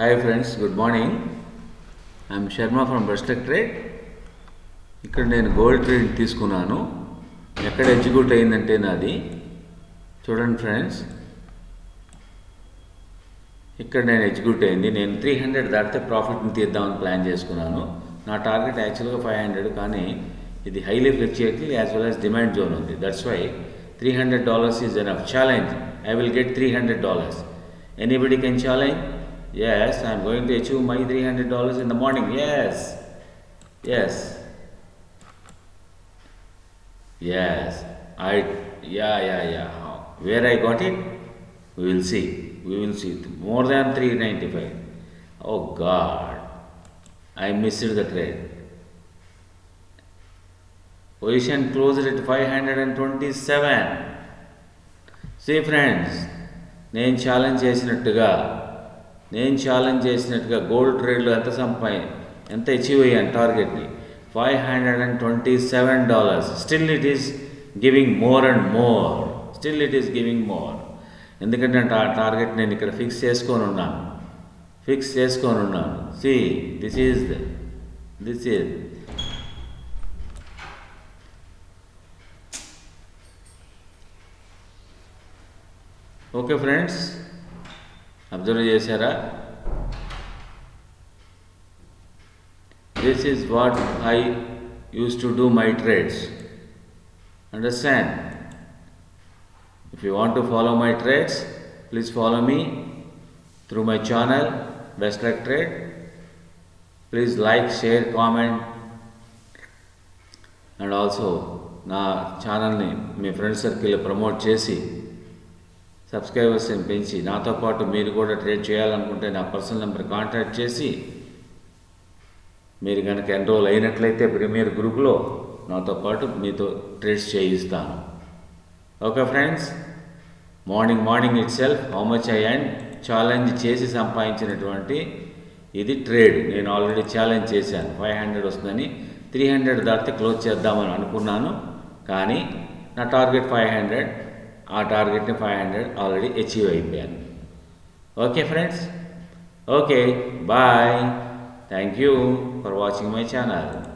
Hi friends good morning I'm Sharma from Bestech trade ఇక్కడ నేను gold trade తీసుకున్నాను. ఎక్కడ ఎగ్జిక్యూట్ అయిందంటే నాది. చూడండి ఫ్రెండ్స్ ఇక్కడ నేను ఎగ్జిక్యూట్ అయింది. నేను త్రీ హండ్రెడ్ దాటితే ప్రాఫిట్ని తీద్దామని ప్లాన్ చేసుకున్నాను. నా టార్గెట్ యాక్చువల్గా ఫైవ్ హండ్రెడ్ కానీ ఇది highly fluctuative as well as demand zone ఉంది. That's why three hundred dollars is of challenge I will get three hundred dollars anybody can challenge Yes, I am going to achieve my $300 in the morning. Yes. Yes. Yes. I, yeah, yeah, yeah. How? Where I got it? We will see. We will see. More than 395. Oh God. I missed the trade. Position closed at 527. See friends, నేను challenge చేసినట్టుగా నేను challenge చేసినట్టుగా gold ట్రేడ్లో ఎంత సంపాయి ఎంత achieve అయ్యాను టార్గెట్ని five hundred and twenty seven dollars still it is giving more and more still it is giving more ఎందుకంటే ఆ టార్గెట్ నేను ఇక్కడ ఫిక్స్ చేసుకొని ఉన్నాను. ఫిక్స్ చేసుకొని ఉన్నాను. See this is this is okay friends observe చేశారా? This is what I use to do my trades understand if you want to follow my trades please follow me through my channel best like trade please like share comment and also నా ఛానల్ని మీ friend సర్కిల్లో promote చేసి సబ్స్క్రైబర్స్ని పెంచి నాతో పాటు మీరు కూడా trade చేయాలనుకుంటే నా పర్సనల్ నెంబర్ కాంటాక్ట్ చేసి మీరు కనుక ఎన్రోల్ అయినట్లయితే ప్రీమియర్ గ్రూప్లో నాతో పాటు మీతో ట్రేడ్స్ చేయిస్తాను. Okay friends morning morning itself how much I and challenge చేసి సంపాదించినటువంటి ఇది ట్రేడ్. నేను ఆల్రెడీ ఛాలెంజ్ చేశాను. ఫైవ్ హండ్రెడ్ వస్తుందని త్రీ హండ్రెడ్ దాటితే క్లోజ్ చేద్దామని అనుకున్నాను. కానీ నా టార్గెట్ ఫైవ్ హండ్రెడ్. ఆ టార్గెట్ని ఫైవ్ హండ్రెడ్ ఆల్రెడీ అచీవ్ అయిపోయాను. Okay friends? Okay bye. Thank you for watching my channel.